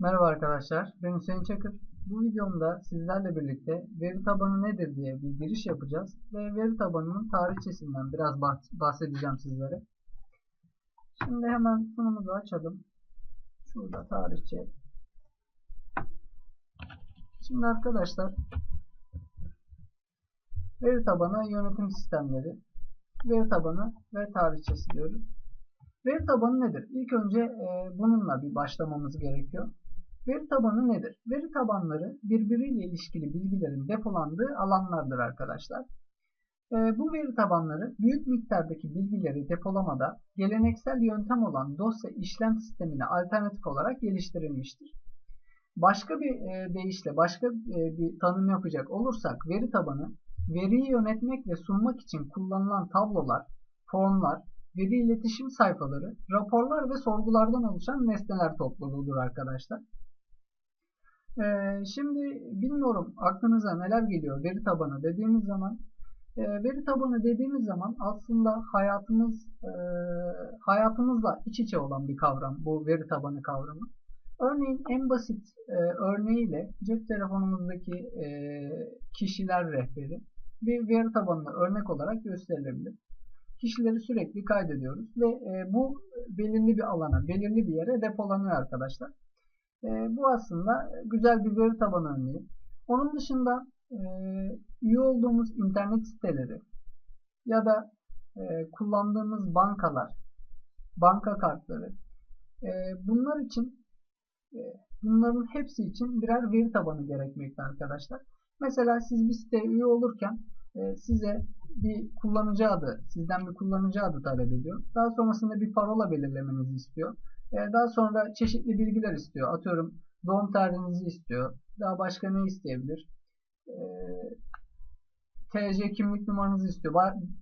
Merhaba arkadaşlar, ben Hüseyin Çakır. Bu videomda sizlerle birlikte veri tabanı nedir diye bir giriş yapacağız ve veri tabanının tarihçesinden biraz bahsedeceğim sizlere. Şimdi hemen sunumuzu açalım. Şurada tarihçe. Şimdi arkadaşlar veri tabanı yönetim sistemleri, veri tabanı ve tarihçesi diyoruz. Veri tabanı nedir? İlk önce bununla bir başlamamız gerekiyor. Veri tabanı nedir? Veri tabanları birbiriyle ilişkili bilgilerin depolandığı alanlardır arkadaşlar. E, bu veri tabanları büyük miktardaki bilgileri depolamada geleneksel yöntem olan dosya işlem sistemine alternatif olarak geliştirilmiştir. Başka bir e, deyişle, başka e, bir tanım yapacak olursak veri tabanı, veriyi yönetmek ve sunmak için kullanılan tablolar, formlar, veri iletişim sayfaları, raporlar ve sorgulardan oluşan nesneler topluluğudur arkadaşlar. Ee, şimdi bilmiyorum aklınıza neler geliyor veri tabanı dediğimiz zaman. E, veri tabanı dediğimiz zaman aslında hayatımız e, hayatımızla iç içe olan bir kavram bu veri tabanı kavramı. Örneğin en basit e, örneğiyle cep telefonumuzdaki e, kişiler rehberi bir veri tabanına örnek olarak gösterilebilir. Kişileri sürekli kaydediyoruz ve bu belirli bir alana, belirli bir yere depolanıyor arkadaşlar. E, bu aslında güzel bir veri tabanı örneği. Onun dışında e, üye olduğumuz internet siteleri ya da e, kullandığımız bankalar, banka kartları e, bunlar için e, bunların hepsi için birer veri tabanı gerekmekte arkadaşlar. Mesela siz bir siteye üye olurken e, size bir kullanıcı adı, sizden bir kullanıcı adı talep ediyor. Daha sonrasında bir parola belirlemenizi istiyor. E, daha sonra çeşitli bilgiler istiyor. Atıyorum doğum tarihinizi istiyor. Daha başka ne isteyebilir? E, TC kimlik numaranızı istiyor.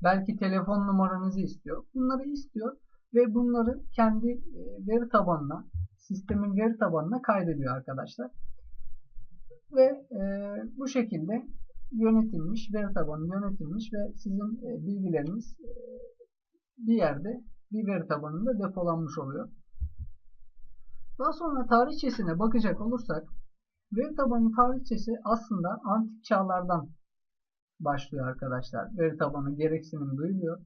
Belki telefon numaranızı istiyor. Bunları istiyor ve bunları kendi e, veri tabanına, sistemin veri tabanına kaydediyor arkadaşlar. Ve e, bu şekilde yönetilmiş, veri tabanı yönetilmiş ve sizin e, bilgileriniz bir yerde bir veri tabanında depolanmış oluyor. Daha sonra tarihçesine bakacak olursak veri tabanı tarihçesi aslında antik çağlardan başlıyor arkadaşlar. Veri tabanı gereksinim duyuluyor.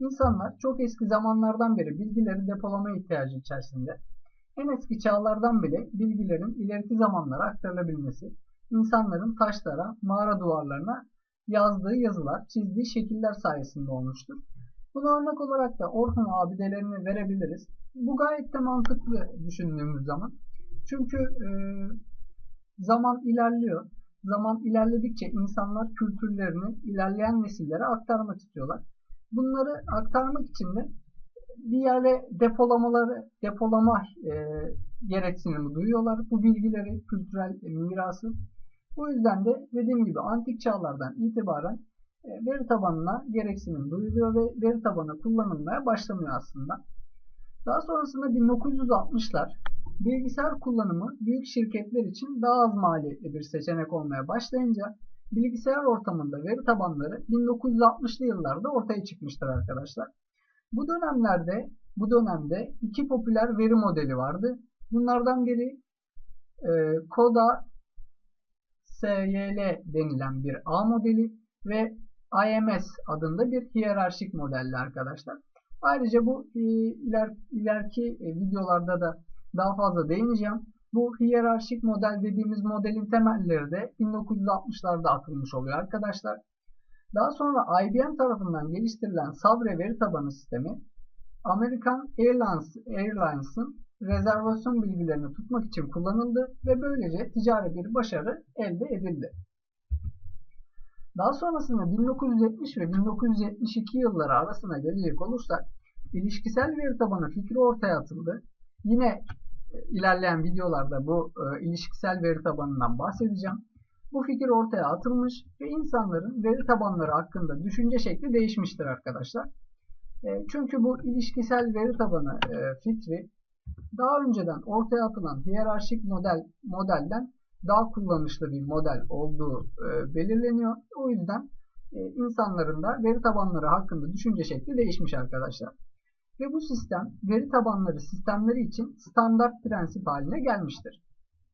İnsanlar çok eski zamanlardan beri bilgileri depolama ihtiyacı içerisinde. En eski çağlardan bile bilgilerin ileriki zamanlara aktarılabilmesi, insanların taşlara, mağara duvarlarına yazdığı yazılar, çizdiği şekiller sayesinde olmuştur. Bunu örnek olarak da Orhun abidelerini verebiliriz. Bu gayet de mantıklı düşündüğümüz zaman. Çünkü e, zaman ilerliyor. Zaman ilerledikçe insanlar kültürlerini ilerleyen nesillere aktarmak istiyorlar. Bunları aktarmak için de bir yere depolamaları, depolama e, gereksinimi duyuyorlar. Bu bilgileri, kültürel e, mirası. Bu yüzden de dediğim gibi antik çağlardan itibaren veri tabanına gereksinim duyuluyor ve veri tabanı kullanılmaya başlanıyor aslında. Daha sonrasında 1960'lar bilgisayar kullanımı büyük şirketler için daha az maliyetli bir seçenek olmaya başlayınca bilgisayar ortamında veri tabanları 1960'lı yıllarda ortaya çıkmıştır arkadaşlar. Bu dönemlerde bu dönemde iki popüler veri modeli vardı. Bunlardan biri e, CODA SYL denilen bir A modeli ve IMS adında bir hiyerarşik modelli arkadaşlar. Ayrıca bu e, iler, ileriki e, videolarda da daha fazla değineceğim. Bu hiyerarşik model dediğimiz modelin temelleri de 1960'larda atılmış oluyor arkadaşlar. Daha sonra IBM tarafından geliştirilen Sabre veri tabanı sistemi American Airlines Airlines'ın rezervasyon bilgilerini tutmak için kullanıldı ve böylece ticari bir başarı elde edildi. Daha sonrasında 1970 ve 1972 yılları arasına gelecek olursak ilişkisel veri tabanı fikri ortaya atıldı. Yine e, ilerleyen videolarda bu e, ilişkisel veri tabanından bahsedeceğim. Bu fikir ortaya atılmış ve insanların veri tabanları hakkında düşünce şekli değişmiştir arkadaşlar. E, çünkü bu ilişkisel veri tabanı e, fikri daha önceden ortaya atılan hiyerarşik model modelden daha kullanışlı bir model olduğu e, belirleniyor. O yüzden e, insanların da veri tabanları hakkında düşünce şekli değişmiş arkadaşlar. Ve bu sistem veri tabanları sistemleri için standart prensip haline gelmiştir.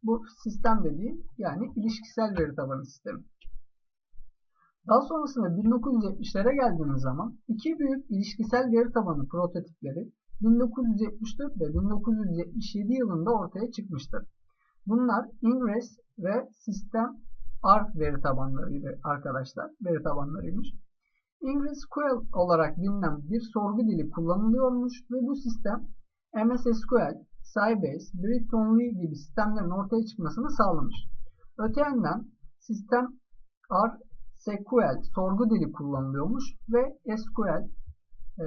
Bu sistem dediği yani ilişkisel veri tabanı sistemi. Daha sonrasında 1970'lere geldiğimiz zaman iki büyük ilişkisel veri tabanı prototipleri 1974 ve 1977 yılında ortaya çıkmıştır. Bunlar Ingress ve System R veri tabanlarıydı arkadaşlar. Veri tabanlarıymış. Ingress SQL olarak bilinen bir sorgu dili kullanılıyormuş ve bu sistem MS SQL, Sybase, Bretonly gibi sistemlerin ortaya çıkmasını sağlamış. Öte yandan sistem R SQL sorgu dili kullanılıyormuş ve SQL, e,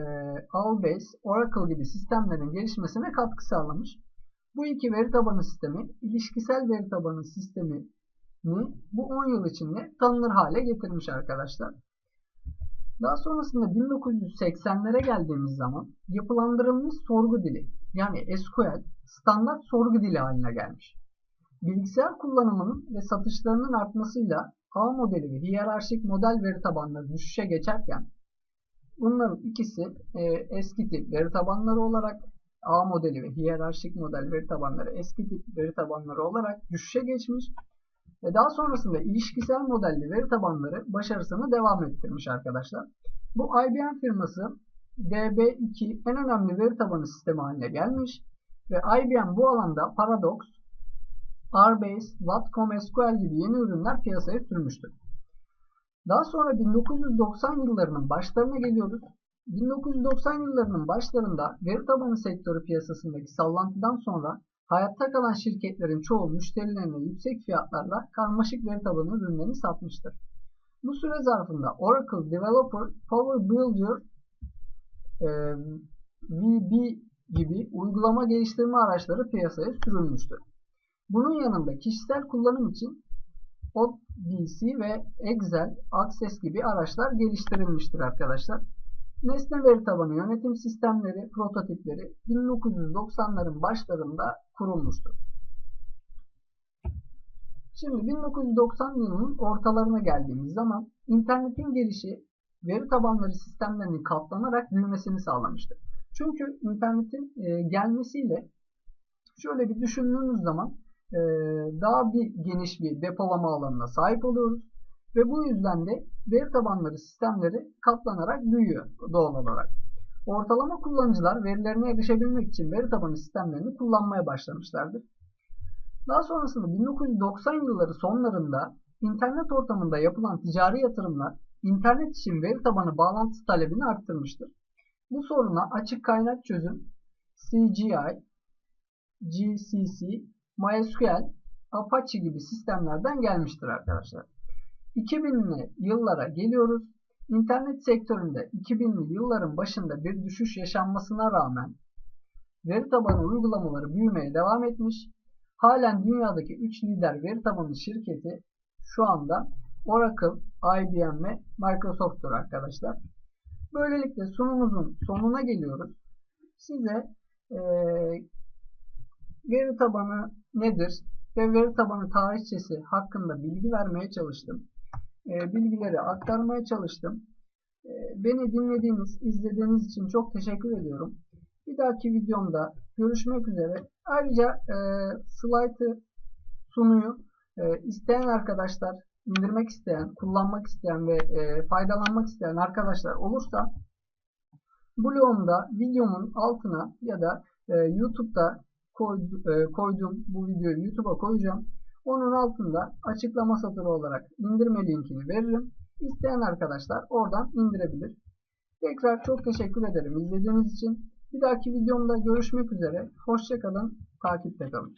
Albase, Oracle gibi sistemlerin gelişmesine katkı sağlamış. Bu iki veri tabanı sistemi ilişkisel veri tabanı sistemini bu 10 yıl içinde tanınır hale getirmiş arkadaşlar. Daha sonrasında 1980'lere geldiğimiz zaman yapılandırılmış sorgu dili yani SQL standart sorgu dili haline gelmiş. Bilgisayar kullanımının ve satışlarının artmasıyla ağ modeli ve hiyerarşik model veri tabanları düşüşe geçerken bunların ikisi e, eski tip veri tabanları olarak ağ modeli ve hiyerarşik model veri tabanları eski tip veri tabanları olarak düşüşe geçmiş ve daha sonrasında ilişkisel modelli veri tabanları başarısını devam ettirmiş arkadaşlar. Bu IBM firması DB2 en önemli veri tabanı sistemi haline gelmiş ve IBM bu alanda Paradox, RBase, Watcom SQL gibi yeni ürünler piyasaya sürmüştür. Daha sonra 1990 yıllarının başlarına geliyoruz. 1990 yıllarının başlarında veri tabanı sektörü piyasasındaki sallantıdan sonra hayatta kalan şirketlerin çoğu müşterilerine yüksek fiyatlarla karmaşık veri tabanı ürünlerini satmıştır. Bu süre zarfında Oracle Developer Power Builder e, VB gibi uygulama geliştirme araçları piyasaya sürülmüştür. Bunun yanında kişisel kullanım için ODBC ve Excel, Access gibi araçlar geliştirilmiştir arkadaşlar. Nesne veri tabanı yönetim sistemleri prototipleri 1990'ların başlarında kurulmuştur. Şimdi 1990 yılının ortalarına geldiğimiz zaman internetin gelişi veri tabanları sistemlerinin katlanarak büyümesini sağlamıştır. Çünkü internetin e, gelmesiyle şöyle bir düşündüğümüz zaman e, daha bir geniş bir depolama alanına sahip oluyoruz. Ve bu yüzden de veri tabanları sistemleri katlanarak büyüyor doğal olarak. Ortalama kullanıcılar verilerine erişebilmek için veri tabanı sistemlerini kullanmaya başlamışlardır. Daha sonrasında 1990 yılları sonlarında internet ortamında yapılan ticari yatırımlar internet için veri tabanı bağlantısı talebini arttırmıştır. Bu soruna açık kaynak çözüm CGI, GCC, MySQL, Apache gibi sistemlerden gelmiştir arkadaşlar. 2000'li yıllara geliyoruz. İnternet sektöründe 2000'li yılların başında bir düşüş yaşanmasına rağmen veri tabanı uygulamaları büyümeye devam etmiş. Halen dünyadaki 3 lider veri tabanı şirketi şu anda Oracle, IBM ve Microsoft'tur arkadaşlar. Böylelikle sunumumuzun sonuna geliyoruz. Size e, veri tabanı nedir ve veri tabanı tarihçesi hakkında bilgi vermeye çalıştım. E, bilgileri aktarmaya çalıştım. E, beni dinlediğiniz, izlediğiniz için çok teşekkür ediyorum. Bir dahaki videomda görüşmek üzere. Ayrıca e, slaytı sunuyu e, isteyen arkadaşlar, indirmek isteyen, kullanmak isteyen ve e, faydalanmak isteyen arkadaşlar olursa blogumda videomun altına ya da e, YouTube'da e, koydum bu videoyu YouTube'a koyacağım. Onun altında açıklama satırı olarak indirme linkini veririm. İsteyen arkadaşlar oradan indirebilir. Tekrar çok teşekkür ederim izlediğiniz için. Bir dahaki videomda görüşmek üzere. Hoşçakalın. Takipte kalın.